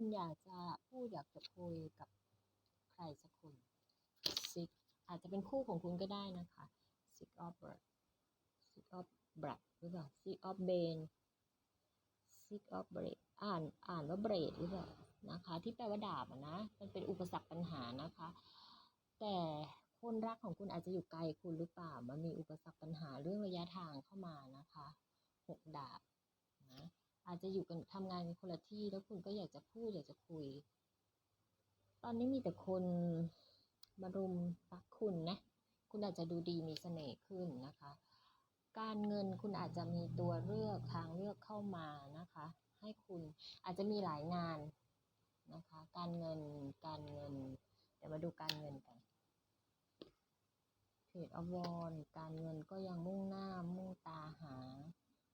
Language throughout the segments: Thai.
คุณอยากจะพูดอยากจะคุยกับใครสักคน sick อาจจะเป็นคู่ของคุณก็ได้นะคะ sick of blood sick of blood หรือเปล่า sick of bane sick of blade อ่านอ่านว่า blade หรือเปล่านะคะ ที่แปลว่าดาบนะมันเป็นอุปสรรคปัญหานะคะ แต่คนรักของคุณอาจจะอยู่ไกลคุณหรือเปล่า มันมีอุปสรรคปัญหาเรื่องระยะทางเข้ามานะคะหกดาบนะ อาจจะอยู่กันทำงานกันคนละที่ แล้วคุณก็อยากจะพูดอยากจะคุย ตอนนี้มีแต่คนมารุมรักคุณนะ คุณอาจจะดูดีมีเสน่ห์ขึ้นนะคะ การเงินคุณอาจจะมีตัวเลือกทางเลือกเข้ามานะคะ ให้คุณอาจจะมีหลายงานนะคะ การเงินการเงิน เดี๋ยวมาดูการเงินกันเพจอวอนการเงินก็ยังมุ่งหน้ามุ่งตาหา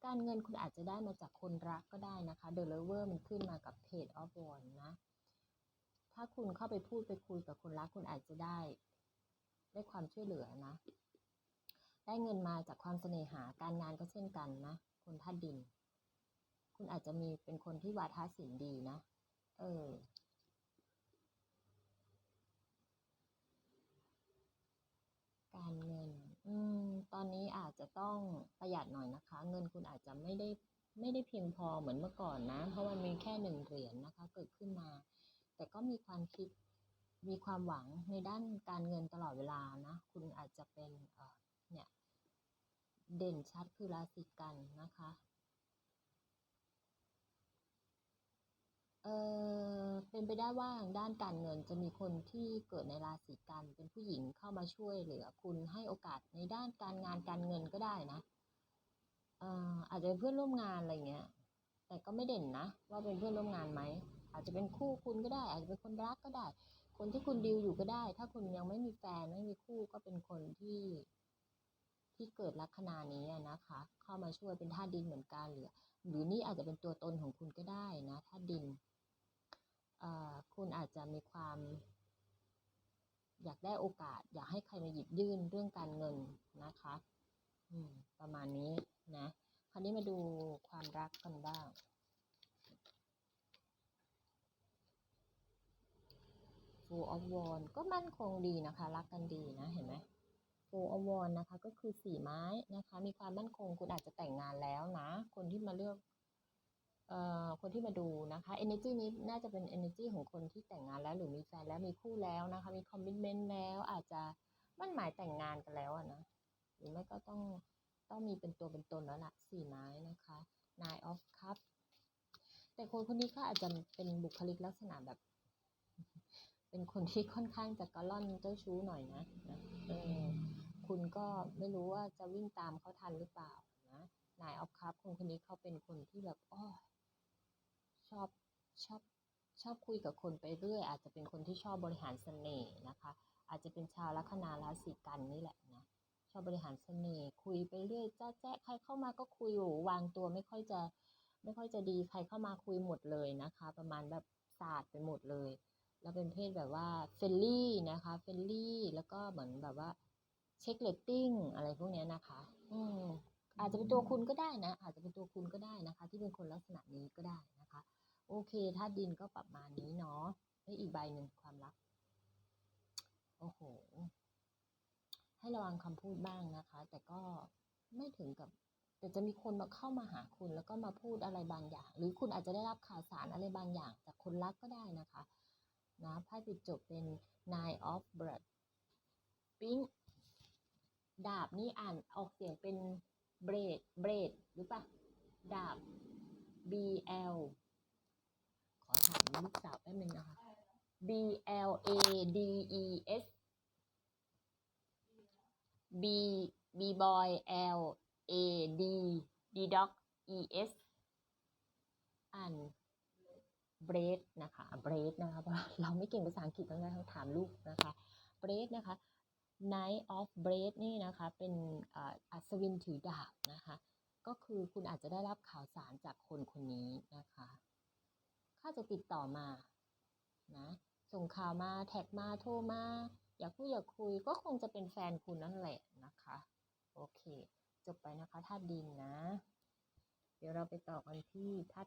การเงินคุณอาจจะได้มาจากคนรักก็ได้นะคะ The Lover มันขึ้นมากับเพจ of One นะ ถ้าคุณเข้าไปพูดไปคุยกับคนรักคุณอาจจะได้ ได้ความช่วยเหลือนะ ได้เงินมาจากความเสน่หาการงานก็เช่นกันนะ คนธาตุดิน คุณอาจจะมีเป็นคนที่วาทศิลป์ดีนะ เออ การเงิน อืม ตอนนี้อาจจะ ต้องประหยัดหน่อยนะคะ เงินคุณอาจจะไม่ได้ไม่ได้เพียงพอเหมือนเมื่อก่อนนะ เพราะมันมีแค่หนึ่งเหรียญนะคะ เกิดขึ้นมา แต่ก็มีความคิดมีความหวังในด้านการเงินตลอดเวลานะ คุณอาจจะเป็นเอ่อเนี่ยเด่นชัดคือราศีกันนะคะ เออ เป็นไปได้ว่าด้านการเงินจะมีคนที่เกิดในราศีกัน เป็นผู้หญิงเข้ามาช่วยเหลือคุณให้โอกาสในด้านการงานการเงินก็ได้นะเอ่ออาจจะเป็นเพื่อนร่วมงานอะไรเงี้ย แต่ก็ไม่เด่นนะ ว่าเป็นเพื่อนร่วมงานไหม อาจจะเป็นคู่คุณก็ได้ อาจจะเป็นคนรักก็ได้ คนที่คุณดีลอยู่ก็ได้ ถ้าคุณยังไม่มีแฟนไม่มีคู่ก็เป็นคนที่ ที่เกิดลัคนานี้นะคะ เข้ามาช่วยเป็นธาตุดินเหมือนกันหรือหรือนี่อาจจะเป็นตัวตนของคุณก็ได้นะธาตุดิน คุณอาจจะมีความ อยากได้โอกาส อยากให้ใครมาหยิบยื่นเรื่องการเงินนะคะประมาณนี้นะ คราวนี้มาดูความรักกันบ้าง Four of Wands ก็มั่นคงดีนะคะ รักกันดีนะเห็นไหม Four of Wands นะคะ ก็คือสี่ไม้นะคะ มีความมั่นคงคุณอาจจะแต่งงานแล้วนะ คนที่มาเลือก คนที่มาดูนะคะ energy นี้น่าจะเป็น energy ของคนที่แต่งงานแล้วหรือมีแฟนแล้วมีคู่แล้วนะคะ มี commitment แล้วอาจจะมั่นหมายแต่งงานกันแล้วนะหรือไม่ก็ต้องต้องมีเป็นตัวเป็นตนแล้วล่ะสี่ไม้นะคะ nine of cup แต่คนคนนี้ก็อาจจะเป็นบุคลิกลักษณะแบบ เป็นคนที่ค่อนข้างจะกระล่อนเจ้าชู้หน่อยนะนะเออคุณก็ไม่รู้ว่าจะวิ่งตามเขาทันหรือเปล่านะ nine of cup คนคนนี้เขาเป็นคนที่แบบอ้อ ชอบชอบชอบคุยกับคนไปเรื่อย อาจจะเป็นคนที่ชอบบริหารเสน่ห์นะคะ อาจจะเป็นชาวลัคนาราศีกันนี่แหละนะชอบบริหารเสน่ห์คุยไปเรื่อยจ้าแจ๊ใครเข้ามาก็คุยอ้โหวางตัวไม่ค่อยจะไม่ค่อยจะดีใครเข้ามาคุยหมดเลยนะคะ ประมาณแบบศาสตร์ไปหมดเลย แล้วเป็นเพศแบบว่าเฟลลี่นะคะเฟลลี่แล้วก็เหมือนแบบว่าเช็คเลตติ้งอะไรพวกนี้นะคะ อืมอาจจะเป็นตัวคุณก็ได้นะ อาจจะเป็นตัวคุณก็ได้นะคะ ที่เป็นคนลักษณะนี้ก็ได้นะ เคถ้าดินก็ประมาณนี้เนาะแล้วอีกใบหนึ่งความรัก โอ้โห ให้ระวังคำพูดบ้างนะคะ แต่ก็ไม่ถึงกับ แต่จะมีคนมาเข้ามาหาคุณ แล้วก็มาพูดอะไรบางอย่าง หรือคุณอาจจะได้รับข่าวสารอะไรบางอย่าง จากคนรักก็ได้นะคะ นะไพ่ปิดจบเป็น nine of blood ปิ๊งดาบนี่อ่านออกเสียงเป็นเบรดเบรดหรือปะดาบ B L ขอถามลูกสาวแป๊บนึงนะคะ B L A D E S B B boy L A D D dog E S อ่านเบรดนะคะเบรดนะคะเพราะเราไม่เก่งภาษาอังกฤษต้องต้องถามลูกนะคะเบรดนะคะ Night of b r a d นี่นะคะ เป็นอัศวินถือดาบนะคะ ก็คือคุณอาจจะได้รับข่าวสารจากคนคนนี้นะคะ ถ้าจะติดต่อมา นะ ส่งข่าวมาแท็กมาโทรมา อยากพูดอยากคุยก็คงจะเป็นแฟนคุณนั่นแหละนะคะ โอเค จบไปนะคะธาตุดินนะ เดี๋ยวเราไปต่อกันที่ธาตุ